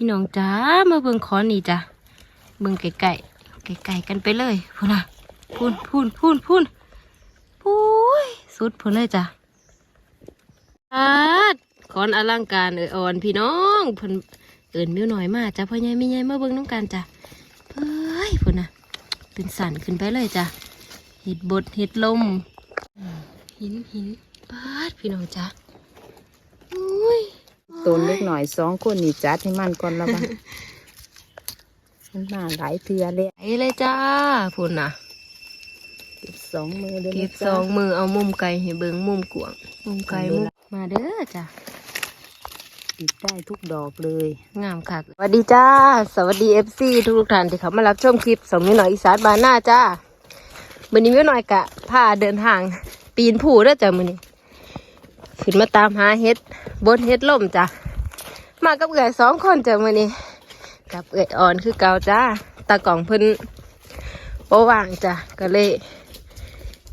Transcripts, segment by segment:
พี่น้องจ้ามาเบิ่งขอนี่จ้ะเบิ่งไก่ไก่ไก่ไก่กันไปเลยพูน่ะพูนพูนพูนพูนปุ้ยสุดพูนเลยจ้ะอาดขอนอลังการเอออ่อนพี่น้องเพิ่นเอินมิวหน่อยมาจ้ะพ่อใหญ่แม่ใหญ่มาเบิ่งน้ำกันจ้ะเฮ้ยพูนน่ะเป็นสันขึ้นไปเลยจ้ะเห็ดบดเห็ดลมอืมหินหินปาดพี่น้องจ้ะอุ้ย ตัวเล็กหน่อยสองคนนี่จัดให้มันก่อนแล้วบ้างมันมาหลายเทือเลยไปเลยจ้าพุ่นน่ะเก็บสองมือเลยเก็บนะสจ๊ะองมือเอามุมไก่ให้เบิ่งมุมกวางมุมไก่มุมมาเด้อจ้ะติดได้ทุกดอกเลย งามค่ะสวัสดีจ้า สวัสดีเอฟซีทุกทุกๆท่านที่เขามารับชมคลิปสมมิวหน่อยอีสานบานหน้าจ้ามื้อนี้มิวหน่อยกะพาเดินทาง ปีนผู้เด้อจ้ะมื้อนี้ ขึ้นมาตามหาเฮ็ดบนเฮ็ดล่มจ้ะมากับเอื้อยสองคนจ้ะมื้อนี้กับเอื้อยอ่อนคือเก่าจ้าตากล่องเพิ่นบ่ว่างจ้ะก็เลย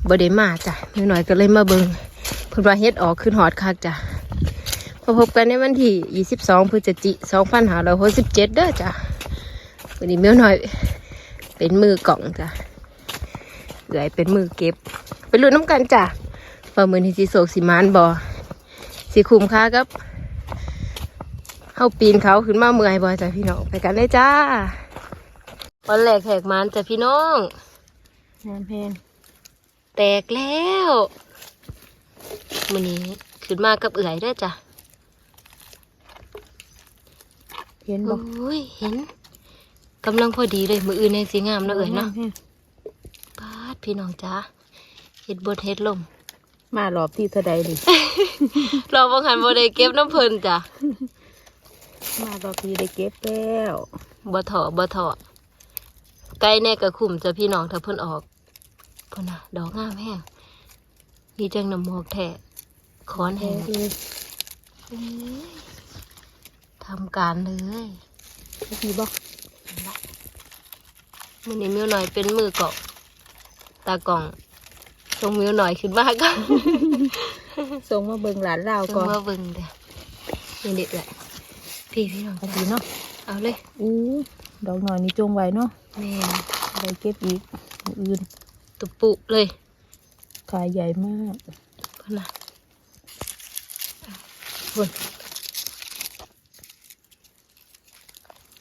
บ่ได้มาจ้ะมิวหน่อยก็เลยมาเบิงเพิ่นว่าเฮ็ดออกขึ้นฮอดคักจ้ะพบกันในวันที่ 22 พฤศจิกายน2567เด้อจ้ะวันนี้เมียวหน่อยเป็นมือกล่องจ้ะเหลือยเป็นมือเก็บ ไปลุ้นน้ำกันจ้ะว่ามือที่สีโศกสีมานบอ สีคุมค่ากับเฮาปีนเขาขึ้นมาเมื่อยบอจ้ะพี่น้องไปกันเลยจ้าวันแรกแหกมานจ้ะพี่น้องงามแพงแตกแล้วมือนี้ขึ้นมากับเอื่อยเด้อจ้ะเห็นโอบอก้ยเห็นกำลังพอดีเลยมืออื่นในสีงามเนาะเอ่ยเนาะปาดพี่น้องจ้าเห็ดบดเห็ดลม มารอบที่เท่าใดดิเราบังหันบ่ได้เก็บน้ำเพลินจ้ะมารอบที่ได้เก็บแล้วบ่ถอบ่ถอไก่แน่กะคุ้มจ้ะพี่น้องถ้าเพิ่นออกพุ่นน่ะ ดอกงามแห้งนี่จังน้ำหมอกแท้ขอนแพแห้งงเลยเอ้ยทำการเลยพี่บอกมือนี้มิวหน่อยเป็นมือเกาะตากล่อง ทรงมิวหน่อยขึ้นมากก็ส่งมาเบิ่งหลานเราส่ก่องนมาเบิ่งเด้อนี่เด็ดแหละพี่พี่น้องเอาจ้ะดีเนาะเอาเลยอู้ดอกหน่อยนี่จงไว้เนาะแม่ได้เก็บอีกอันอื่นตุปุเลยขายใหญ่มากพ่นนะพุ่น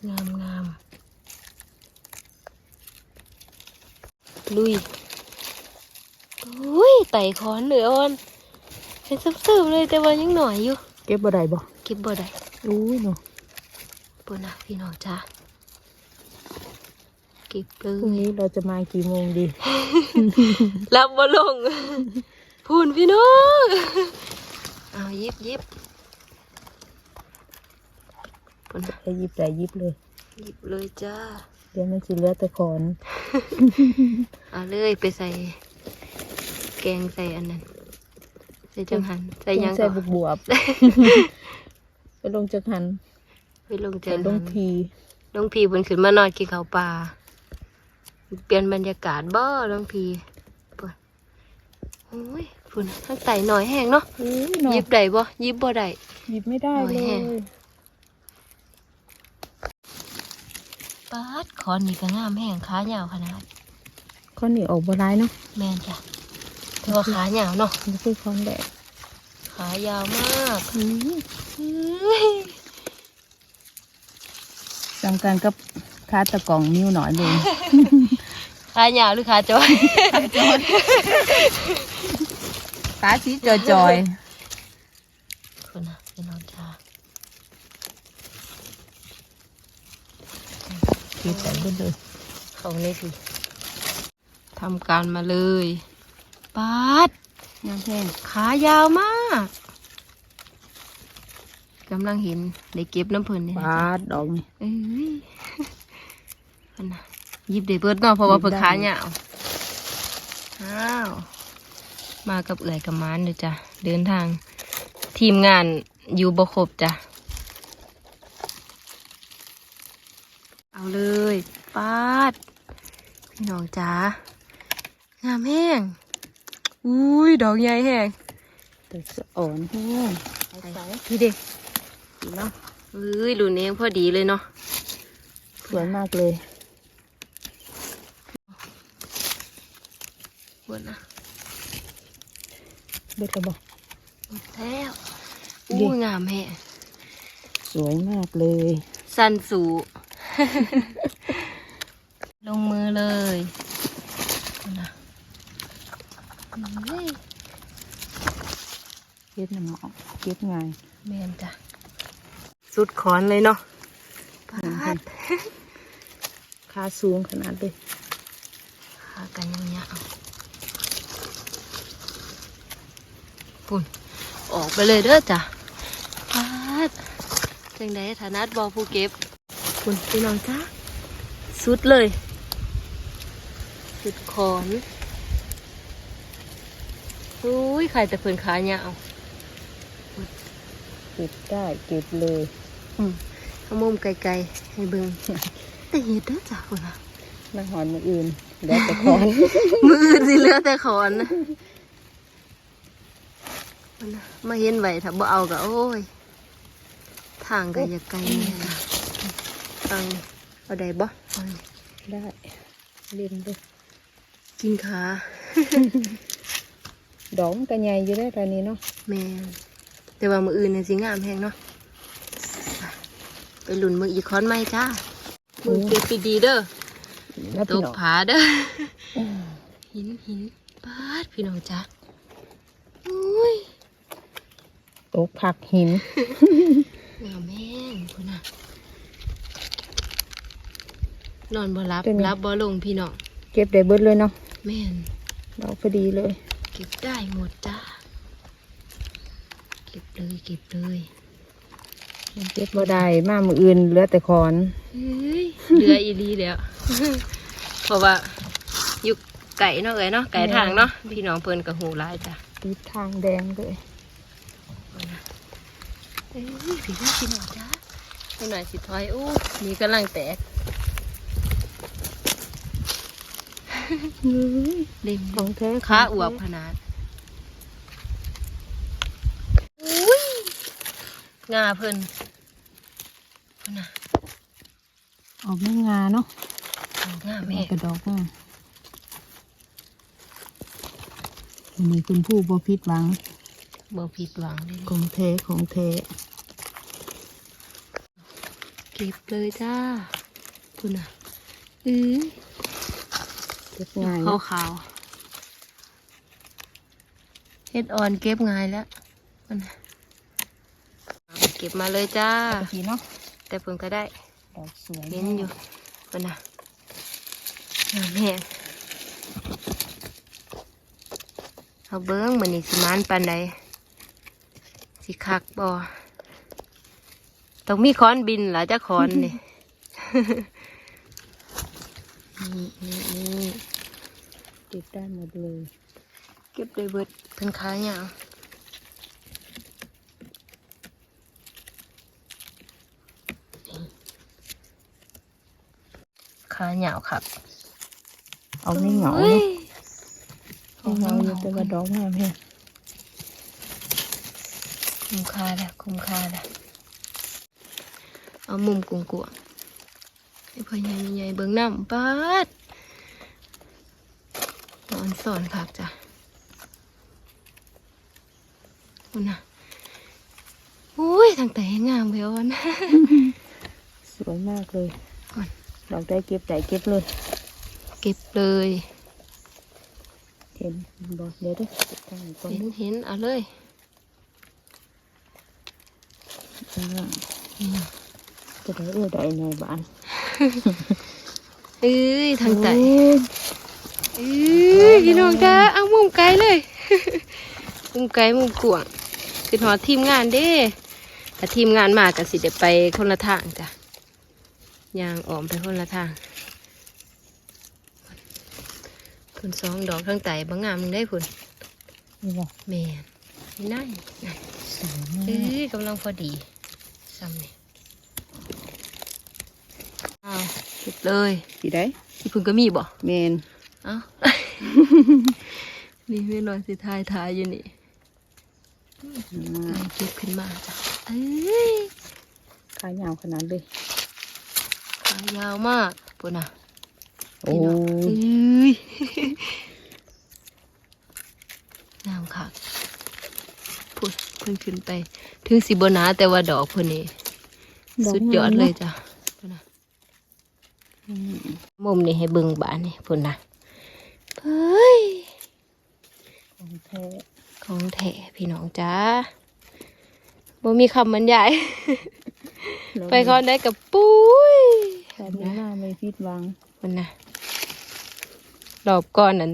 งามงามลุยโอ้ย ไต่คอนเหลืออ่อนเป็นซึมๆเลยแต่ว่ายังหน่อยอยู่ เก็บบ่ได้บ่เก็บบ่ได้อู้ยเนาะปุ่นนะพี่น้องจ้าเก็บเลพรุ่งยนี้เราจะมากี่โมงดีรับบ่ลงพูนพี่น้องเอายิบยิบปุ่นนะให้ยิบได้ยิบเลย ยิบเลยจ้าเดี๋ยวมันสิเหลือแต่ขอน เอาเลยไปใส่ แกงใส่อันนั้น ใส่จังหัน ใส่หยังใส่ก่อนบุกบวบไปลงจากหันไปลงจัใส่งลหังนพีลงพีเพิ่นขึ้นมานอนกินข้าวปลาเปลี่ยนบรรยากาศบ่ลงพีปุ่นโอ้ยปุ่นทั้งไต่หน่อยแห้งเนาะอู้ยเนาะยิบได้บ่ยิบบ่ได้หยิบไม่ได้โอ้ยเลแห้ยงปาดคอนนี่ก็งามแห้งขายาวขนาดข้อนี้ออกบ่ร้ายเนาะแม่นจ้ะแต่ว่าขายาวเนาะมันคือคอนแดดขายาวมากอื้อเฮ้ยจำกันกับคาตะกล่องนิ้วหน่อยเลยขายาวหรือขาจอยตาสีจอยจอยคุณนะพี่น้องจ้าคิดแต่เบิดเลยเขานี่สิทำการมาเลย ปาดงามแห้งขายาวมากกำลังเห็นได้เก็บน้ำเพลินเนี่ยปาดดอกนี่เอ้ยพันนะหยิบได้เบิดเนาะเพราะว่าหยิบเพิ่นได้ขายาวอ้าวมากับเอื่อยกับมานเด้อจ้ะเดินทาง ทีมงานอยู่บ่ครบจ้ะเอาเลยปาดพี่น้องจ้างามแห้ง อุ้ยดอกใหญ่แห้งแต่สะอ่อนแห้งเอาใส่พี่เด็กเนาะเอ้ยรุ่นนี้ยังพอดีเลยเนาะสวยมากเลยหมดนะเบ็ดกระบอกหมดแล้วดิอู้งามแฮะสวยมากเลย สันสู ลงมือเลยนะเฮ้ย เก็บมันออกเก็บง่ายแมนจ้ะสุดขอนเลยเนาะปาดค่าสูงขนาดเลยขากันยังเงี้ยเอาปุ่นออกไปเลยเด้อจ้ะปาดจังไดฐานัดบอผู้เก็บปุ่นพี่น้องจ้าสุดเลย สุดขอนอุ้ยใครแต่เพิ่นขาเนี่ยเอา เก็บได้เก็บเลยอืมเอามุมไกลๆให้เบิ่งแต่เห็ดเด้อจ้ะคุณนะมาหอนมืออื่นแล้วแต่คอนมืออื่นสิเหลือแต่ขอนนะพุ่นน่ะมาเห็นไว้ถ้าบ่เอาก็โอ้ย ทางก็อย่าไกลแน่จ้ะทางนี่เอาได้บ่เอานี่ได้เล่นด้วยกินขาดอกมันก็ใหญ่อยู่ได้ตอนนี้เนาะแม่น แต่ว่ามืออื่นเนี่ยสิงามแฮงเนาะไปหลุนมืออีกคอนไหมจ้ามือเก็บดีๆเด้อแล้วตพี่กน้องผาเด้อหินหินปาดพี่น้องจ้าอุ้ยตกผักหินงามแม่งคุณน่ะนอนบ่รับเป็นไงรับบ่ลงพี่น้องเก็บได้เบิดเลยเนาะแม่นดอกพอดีเลย เก็บได้หมดจ้าเก็บเลยเก็บเลยเก็บบ่ได้มามืออื่นเหลือแต่คอนเฮ้ยเหลืออีหลีแล้วเพราะว่าอยู่ไก่เนาะเอ้ยเนาะไก่ทางเนาะพี่น้องเพิ่นกับหูร้ายจ้ะติดทางแดงเลยเอ้ยพี่น้องพี่น้องจ้าไปหน่อยสิถอยอู้นี่กำลังแตกเล่มของแท้ขาอวบขนาดอุ้ย งาเพิ่นพุ่นน่ะออกไม่งาเนาะเอางาแม่แม่กระดอกมาวันนี้คุณผู้บ่ผิดหวังบ่ผิดหวังเลยของแท้ของแท้เก็บเลยจ้าคุณน่ะอือเก็บง่ายขาวขาวๆเฮ็ดอ่อนเก็บง่ายแล้วมันน่ะเอาเก็บมาเลยจ้าพี่เนาะแต่เพิ่งก็ได้ดอกสวยเห็นอยู่มันน่ะงามแห้งเอาเบิ้งมันนี่สิมานปันใดสิคักบ่ต้องมีค้อนบินเหรอจ้าค้อนนี่นี่นี่นี่เก็บได้หมดเลย เก็บได้เบิดทั้งขายาว ขายาวครับเอาไม่เหงาฮ้ยไม่เหงาอยู่แต่ว่าดอกงามแฮะคุ้มค่าแล้วคุ้มค่าแล้วเอามุมกุ้งกัวไอ้พ่อใหญ่ใหญ่ๆเบิ่งน้ำปาดนอนสอนครับจ้ะคุณน่ะอุ้ยทางแต่งามเพียวนะสวยมากเลยก่อน ดอกได้เก็บได้เก็บเลย เก็บเลย เห็นบอกเดี๋ยวเด้อตั้งก่อนเห็นดูเห็นเอาเลยอ่าอืมจะได้เอื้อได้ในบ้านเอ้ยทางแต่โอ้ยเอ้ยพี่น้องจ้าเอามุมไกลเลย มุมไกลมุมกวางคือหอดทีมงานเด้ถ้าทีมงานมาก็สิเดี๋ยวไปคนละทางจ้ะ ยางออมไปคนละทางคุณสองดอกทั้งไต่บางงามมึงได้พุ่นนี่บอกแม่นนี่นั่นนั่นสวยมาเอ้กยกำลังพอดีซ้ำนี่เอาเก็บเลยสีได้ที่พึ่งก็มีบ่เมนเอ้านี่ไม่นอนสิทายทายอยู่นี่อ่ากำลังเก็บขึ้นมาจ้ะเอ้ยขายาวขนาดเลยขา ยาวมากปุ่นนะโอ้เอ้ยงามค่ะพุ่นเพิ่นขึ้นไป ถึงสิบหนาแต่ว่าดอกเพิ่นนี่สุดยอดเลยจ้ะพุ่นนะมุมนี้ให้เบิ่งบานนี่พุ่นนะเฮ้ย ของแท้ของแท้พี่น้องจ้าบ่มีคำบรรยาย ไปคอนได้กับปุ้ย แบบนี้น่าไม่ผิดหวังมันนะรอบก่อนนั้น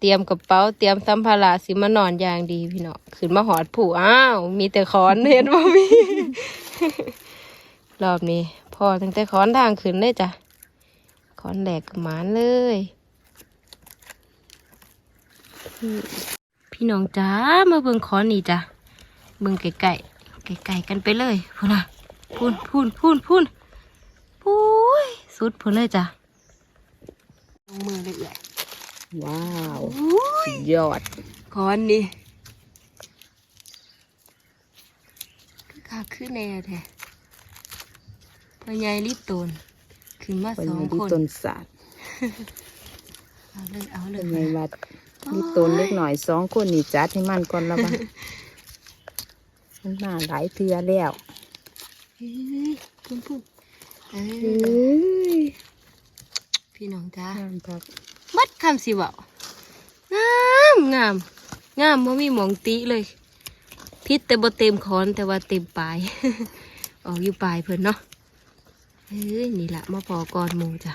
เตรียมกระเป๋าเตรียมสัมภาระสิมานอนอย่างดีพี่เนาะขึ้นมาหอดผู้อ้าว มีแต่คอนเห็นบ่มีรอบนี้พอตั้งแต่คอนทางขึ้นเลยจ้ะคอนแหลกกับหมานเลย พี่น้องจ้ามาเบิ่งคอนนี่จ้ะเบิ่งไก่ไก่ไก่ๆกันไปเลยพูนนะพูนพูนพูนพูน ปุ้ยสุดพูนเลยจ้ะลงมือเลยเอื่อยว้าวอุ้ยสุดยอดคอนนี่คือขาขึ้นแน่แท้พอยายรีบโตนขึ้นมาเป็นสองไงที่คนต้นศาสตร์เอาเลยเอาเลเป็ยนไงวัดนี่ต้นเล็กหน่อยสองคนนี่จัดให้มันก่อนละบ้างมันมาหลายเทือแล้วเฮ้ยพุ่น พุ่นเอเฮ้อยพี่น้องจ้างามครับมัดคำสิเบางามงาม งามบ่มีหมองติเลยพิษแต่บ่เต็มคอนแต่ว่าเต็มปลาย ออกอยู่ปลายเพิ่นเนาะเฮ้ยนี่ละมาพอก่อนหมูจ้ะ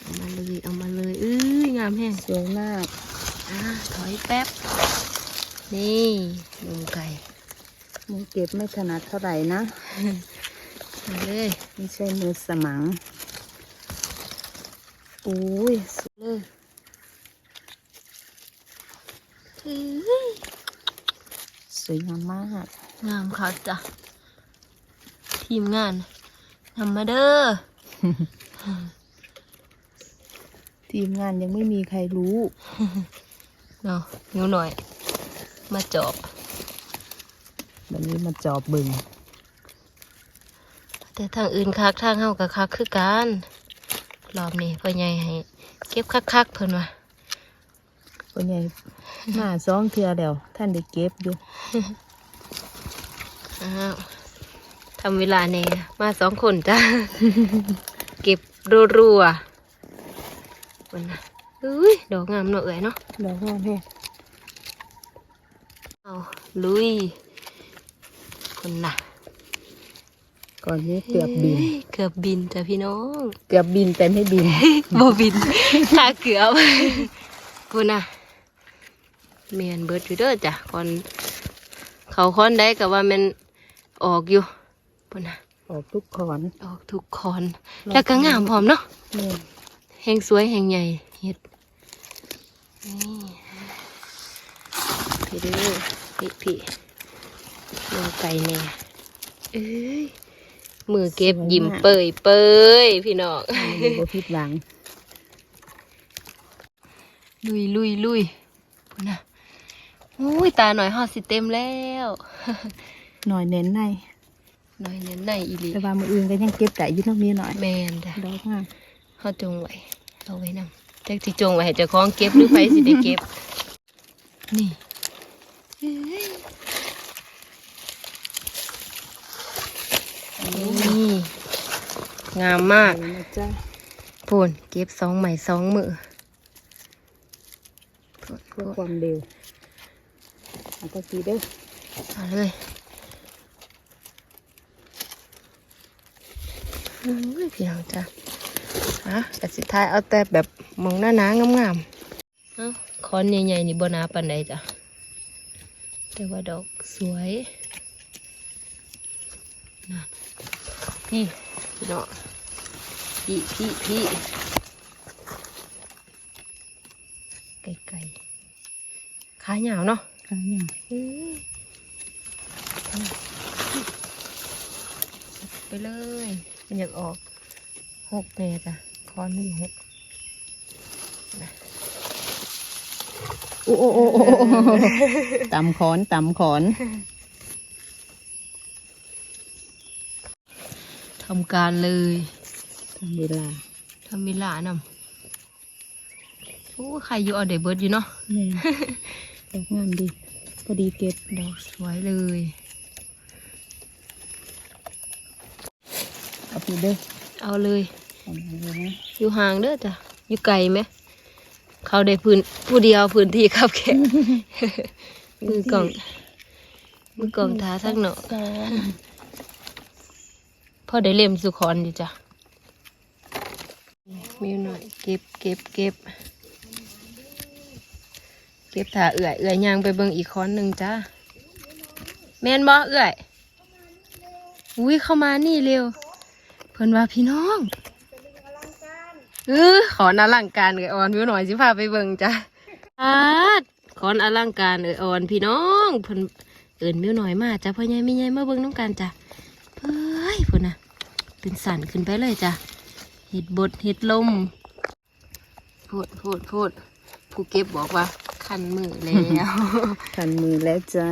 เอามาเลยเอามาเลยเอ้ยงามแห้งสวยมากอ่าถอยแป๊บ นี่นมไก่ มือเก็บไม่ถนัดเท่าไหร่นะมาเลยไม่ใช่มือสมังอุ้ยสวยเลยเฮ้ยสวยงามมาก งามค่ะจ้ะ ทีมงานทำมาเด้อ ทีมงานยังไม่มีใครรู้ เนาะนิ้วหน่อย มาจอบ วันนี้มาจอบบึง แต่ทางอื่นคักทางเฮากับคักคือกันรอบนี้พ่อใหญ่ให้ เก็บคักๆเพิ่นว่าก็ไงมาสองเทือแล้วท่านได้เก็บอยู่อ้าวทำเวลาแน่มาสองคนจ้าเก็บรัวๆคนนะอุ้ยดอกงามเนาะเอ๋ยเนาะดอกงามแท้เอาลุย คนน่ะ ก่อนนี้เกือบบินเฮ้ยเกือบบินจ้ะพี่น้อง เกือบบินแต่ไม่บินบ่บินค่าเกือบพูดนะเมียนเบิดอยู่เด้อจ้ะคอนเขาคอนได้กับว่ามันออกอยู่พูดนะออกทุกขอน ออกทุกคอน แล้วก็งามพร้อมเนาะนี่แหงสวยแหงใหญ่เฮ็ดนี่พี่เด้อพี่พี่ ลงไก่แน่เอ้ยมือเก็บยิ้มเปยเปยพี่น้องมันบ่ผิดหวัง ลุยลุยลุยพูดนะอุ้ยตาหน่อยหอดสิเต็มแล้วหน่อยเน้นในหน่อยเน้นในอีหลีแต่ว่ามืออื่นก็ยังเก็บแต่อยุ่เน้องมีหน่อยแมนจ้ะดอกงามเขาจงไว้เอาไว้นำจักสิจงไว้ให้เจ้าของเก็บหรือไฟสิได้เก็บ นี่เอ้ยนี่ งามมากเห็นนะจ๊ะพูนเก็บสองใหม่สองมือพูนเพื่อพูนความเร็วเอาตะกี้เด้อเอาเลยอืมพี่น้องจ้ะฮะแต่สุดท้ายเอาแต่แบบมองหน้าหนางามๆเอ้าคอนใหญ่ๆนี่บหนาปันใดจ้ะแต่ว่าดอกสวยนั่นพี่พี่น้อง พี่พี่พี่ไก่ๆขาเหยาวเนาะครั้งยังอื้อไปเลย มันอยากออกหกเมตรอะคอนไม่อยู่หกโอ้โอ้โอ้โอ้โอ้ตำขอนตำขอนทำการเลย ทำเวลาทำเวลานำโอ้ใครอยู่เอาเดเบิร์ดอยู่เนาะแม่ดอกงามดีพอดีเก็บดอกสวยเลยเอาไปเด้อเอาเลยเอาไปเลยนะอยู่ห่างเด้อจ้ะอยู่ไกลไหมเขาได้พื้นผู้เดียวพื้นที่ครับแค่มือกล่องมือกล่องท้าทั้งเนาะสองพ่อได้เล่มสุขอนอยู่จ้ะ มีหน่อย เก็บเก็บเก็บเก็บถาเอื่อยเอื่อยยางไปเบิ่งอีกค้อนหนึ่งจ้าแมนบ่เอื่อยอุ้ยเข้ามานี่เร็ว เพิ่นว่าพี่น้องเออขอนอลังการเอ่ยอ่อนวิวหน่อยสิพาไปเบิ่งจ้าอาดขอนอลังการเอ่ยอ่อนพี่น้องเพิ่นเอินวิวหน่อยมาจ้ะพ่อใหญ่ไม่ใหญ่มาเบิ่งน้องกันจ้ะเฮ้ยเพุ่นน่ะเป็นสั่นขึ้นไปเลยจ้ะ เห็ดบดเห็ดลมพูดพูดพูดผู้เก็บบอกว่า คันมือแล้วทันมือแล้วจ้า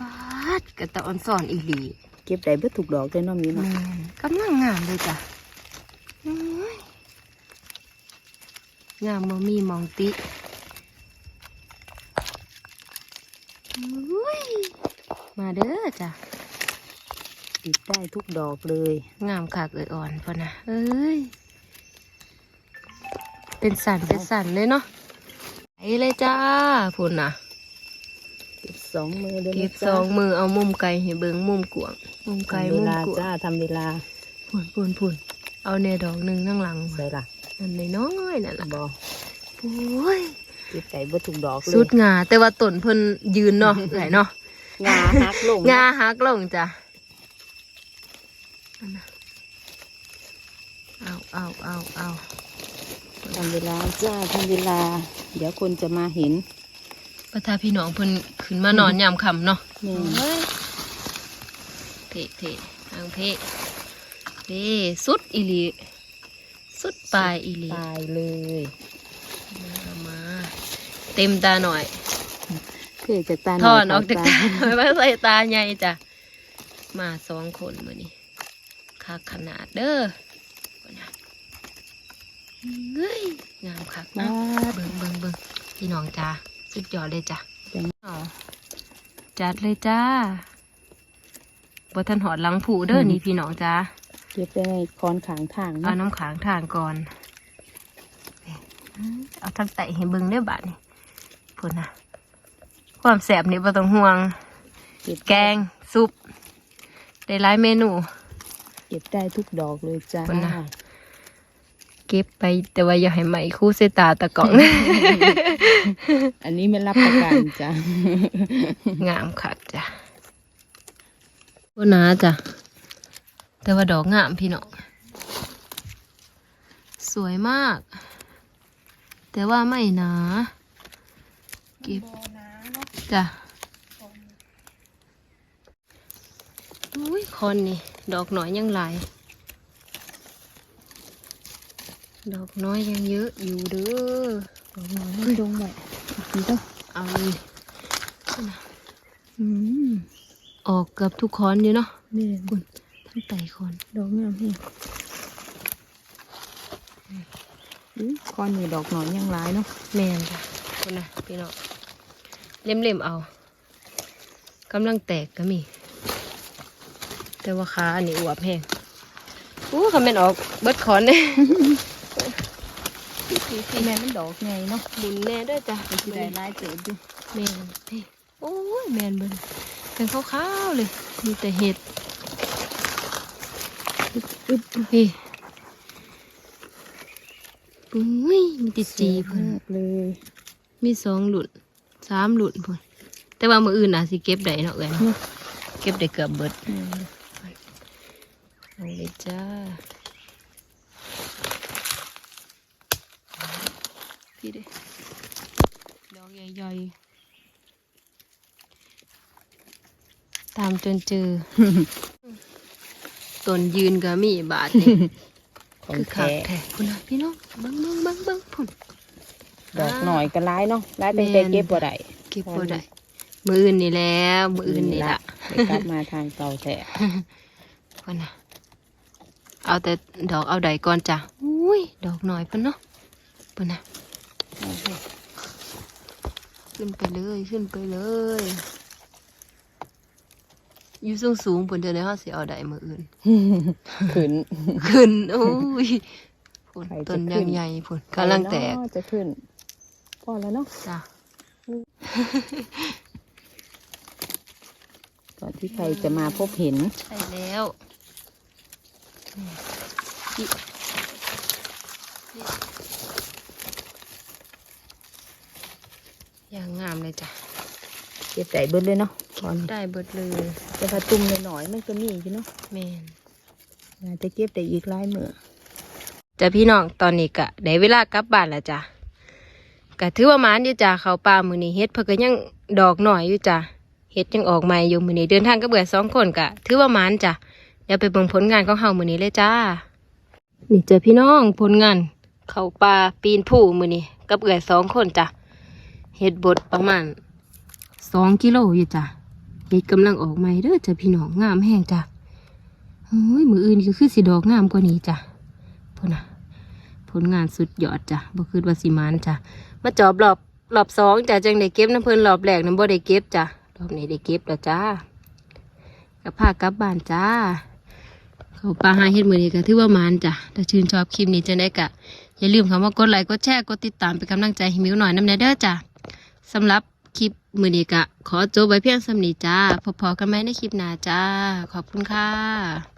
ปาดกระตะออนสอนอีหลี เก็บได้เบิดถูกดอกเลยเนาะมีแมเนาะนกำลังงามเลยจ้ะอื้ยงามบ่มีหมองติอุ้ยมาเด้อจ้ะติดได้ทุกดอกเลย งามขากเอ่ยอ่อนพอนะเอ้ย เป็นสันเป็นสันเลยเนาะไปเลยจ้าพุ่นน่ะเก็บสองมือเลยเก็นะบสจ้าองมือเอามุมไก่ให้เบิงมุมกวางมุมไก่ทำเวมุมลากวางจ้าทำเวลาพุ่นพุ่นพุ่นเอาแน่ดอกหนึ่งนั่งหลังใส่ละนั่นเลยน้อยๆนั่นล่ะบอโอ้ยเก็บได้เบิดถูกดอกเลยสุดงาแต่ว่าต้นเพิ่นยืนเนาะไหลเนาะงาหักลงงาหักลงจ้ะอันน่ะเอาเอาเอาเอา ทำเวลาจ้าทำเวลา เดี๋ยวคนจะมาเห็นประทาพี่น้องเพิ่นขึ้นมานอนยามค่ำเนาะแม่เฮ้ยเพะเพะทางเพะเพะสุดอีหลีสุดปลายอีหลีตายเลยเอามา เต็มตาหน่อยเพื่อจะตาถอนออกจากตาตาไม่ใส่ตาใหญ่จ้ะมาสองคนมือนี้คักขนาดเด้อบ่นะ เฮ้ยงามคักมานะเบิ่งเบิ่งเบิ่งพี่น้องจ้าสุดยอดเลยจ้ะจังเอาจัดเลยจ้าบ่ทันหอดหลังผูเด้อนี่พี่น้องจ้าเก็บได้ในคอนขางทางเอาเนาะน้ำขางทางก่อนนี่เอาทั้งไตให้เบิ่งได้อบาดนี่พุ่นนะความแสบนี่บ่ต้องห่วงเก็บแกงซุปได้หลายเมนู เก็บได้ทุกดอกเลยจ้าคนน่ะ เก็บไปแต่ว่าอย่าให้ไหมคู่เสตาตะกล่อง อันนี้ไม่รับประกันจ้างามคักจ้ะโอ้นาจ้ะ แต่ว่าดอกงามพี่น้องสวยมาก แต่ว่าไม่หนาเก็บจ้ะอุ้ยคนนี่ ดอกหน่อยยังหลาย ดอกน้อยยังเยอะอยู่เด้อดอกน้อยไม่ลงไว้นี่ต้องเอาเลยอืมออกเกือบทุกคอนอยู่เนาะนี่เลยคุณทั้งไต่คอนดอกงามนี่อื้อคอนนี่ดอกหนอนยังร้ายเนาะแมนจ้ะคุณนะพี่น้องเล่มเล่มๆเอากำลังแตกก็มี แต่ว่าขาอันนี้อวบแห้งอู้คำเป็นออกเบิดคอนเนี่ย แม่มันดอกไงเนาะหมุนแน่ด้วยจ้ะมันสิได้ร้ายเกิดอยู่แมนนี่โอ้ยแมนเบิ้นเป็นขาวๆเลย มีแต่เห็ดอึ๊บพี่ปุ้ยมีติดจีเพิ่นมากเลย มีสองหลุนสามหลุนพุ่นแต่ว่ามืออื่นน่ะสิเก็บได้เนาะเอ้ยเนาะเก็บได้เกือบเบิดอืมเอาเลยจ้า พี่เด้ดอกใหญ่ๆ ตามจนเจอต้นยืนก็มีบาทนี่ของคือขาดแท้แท้พุ่นนะพี่น้องเบิ้งเบิ้งเบิ้งเบิ้งพุ่น ดอกหน่อยก็ร้ายเนาะร้ายตั้งแต่แม่น เก็บบ่ได้เก็บบ่ได้มืออื่นนี่แล้วมืออื่นนี่ละไปกลับมาทางเก่าแท้พุ่นนะเอาแต่ดอกเอาใดก่อนจ้ะอุ้ยดอกหน่อยปะเนาะปะนะ ขึ้นไปเลยขึ้นไปเลยอยู่สูงสูงๆผลเดียวในห้องสิเอาใดมืออื่นขึ้นขึ้นโอ้ยผลใครจะต้นขึ้ยังนใหญ่ผลกำลังแตกใครเนาะจะขึ้นพอแล้วเนาะจ้ะก่อนที่ใครจะมาพบเห็นใช่แล้วนี่นี่ อย่างงามเลยจ้ะเก็บใส่เบิดเลยเนาะตอนได้เบิดเลยจะพาตุ่มหน่อยๆมันก็มีอยู่เนาะแมนน่าจะเก็บได้อีกหลายมือจ้ะพี่น้องตอนนี้กะได้เวลากลับบ้านแล้วจ้ะกะถือว่าหมานอยู่จ้ะเขาป่ามือนี้เฮ็ดเพิ่นก็ยังดอกหน่อยอยู่จ้ะเฮ็ดยังออกใหม่อยู่มือนี้เดินทางก็เบื่อสองคนกะถือว่าหมานจ้ะเดี๋ยวไปเบิ่งผลงานของเฮามือนี้เลยจ้า นี่จ้ะพี่น้องผลงาน เขาป่าปีนผู้มือนี้กับเอื่อยสองคนจ้ะ เฮ็ดบดประมาณสองกิโลอยู่จ้ะเฮ็ดกำลังออกใหม่เด้อจ้ะพี่น้องงามแห้งจ้ะโอ้ยมืออื่นก็คือสิดอกงามกว่านี้จ้ะพุ่นนะผลงานสุดยอดจ้ะบ่คือว่าสิมานจ้ะมาจอบรอบรอบสองจ้ะจังได้เก็บน้ำเพิ่นรอบแรกน้ำบ่ได้เก็บจ้ะรอบนี้ได้เก็บแล้วจ้ากับพากลับบ้านจ้าเขาปลาหาเฮ็ดมือนี้ก็ถือว่ามานจ้ะถ้าชื่นชอบคลิปนี้จะได้กะอย่าลืมคำว่ากดไลค์กดแชร์กดติดตามเป็นกำลังใจให้มิวหน่อยน้ำแน่เด้อจ้ะ สำหรับคลิปมือนี้กะ ขอจบไว้เพียงสำนีจ้าพอๆกันไหมในคลิปหน้าจ้า ขอบคุณค่ะ